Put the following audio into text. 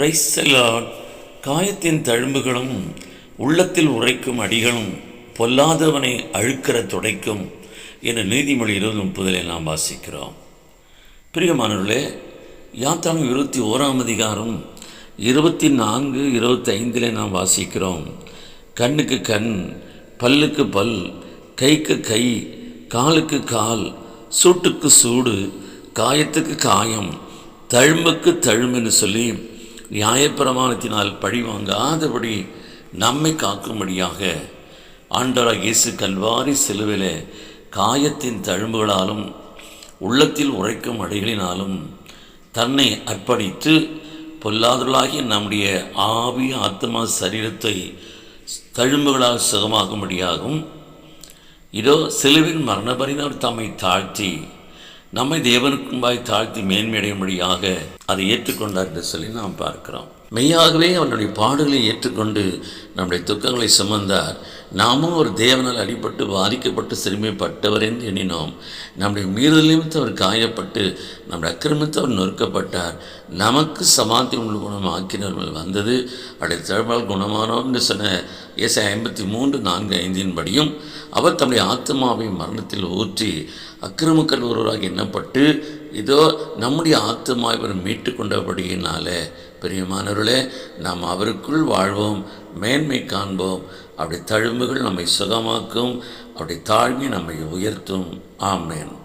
பிரைசலாட் காயத்தின் தழும்புகளும் உள்ளத்தில் உரைக்கும் அடிகளும் பொல்லாதவனை அழுக்கிற துடைக்கும் என நீதிமொழி இருபது முப்பதில் நாம் வாசிக்கிறோம். பிரியமானவர்களே யாத்திராம் இருபத்தி ஓராம் அதிகாரம் இருபத்தி நான்கு இருபத்தி ஐந்தில் நாம் வாசிக்கிறோம். கண்ணுக்கு கண் பல்லுக்கு பல் கைக்கு கை காலுக்கு கால் சூட்டுக்கு சூடு காயத்துக்கு காயம் தழும்புக்கு தழும்புன்னு சொல்லி நியாயப்பிரமாணத்தினால் பழி வாங்காதபடி நம்மை காக்கும்படியாக ஆண்டவராக இயேசு கல்வாரி சிலுவிலே காயத்தின் தழும்புகளாலும் உள்ளத்தில் உரைக்கும் அடைகளினாலும் தன்னை அர்ப்பணித்து பொல்லாதவர்களாகிய நம்முடைய ஆவி ஆத்மா சரீரத்தை தழும்புகளால் சுகமாகும்படியாகும் இதோ சிலுவின் மரணபரினால் தம்மை தாழ்த்தி நம்மை தேவனுக்கும்பாய் தாழ்த்தி மேன்மையடையும்படியாக அதை ஏற்றுக்கொண்டார் என்று சொல்லி நாம் பார்க்கிறோம். மெய்யாகவே அவனுடைய பாடுகளை ஏற்றுக்கொண்டு நம்முடைய துக்கங்களை சுமந்தார். நாமும் ஒரு தேவனால் அடிபட்டு பாதிக்கப்பட்டு சிறுமைப்பட்டவர் என்று எண்ணினோம். நம்முடைய மீறுதலிமித்து அவர் காயப்பட்டு நம்முடைய அக்கிரமித்து அவர் நொறுக்கப்பட்டார். நமக்கு சமாதி உள்ள குணம் ஆக்கினவர்கள் வந்தது அவருடைய தழுவால் குணமானோம் என்று சொன்ன ஏசை ஐம்பத்தி மூன்று நான்கு ஐந்தின்படியும் அவர் தம்முடைய ஆத்மாவை மரணத்தில் ஊற்றி அக்கிரமக்கள் ஒருவராக எண்ணப்பட்டு இதோ நம்முடைய ஆத்மா இவர் மீட்டு கொண்டபடியினாலே பிரியமானவர்களே நாம் அவருக்குள் வாழ்வோம் மேன்மை காண்போம் அப்படி தழும்புகள் நம்மை சுகமாக்கும் அப்படி தாழ்மை நம்மை உயர்த்தும். ஆமேன்.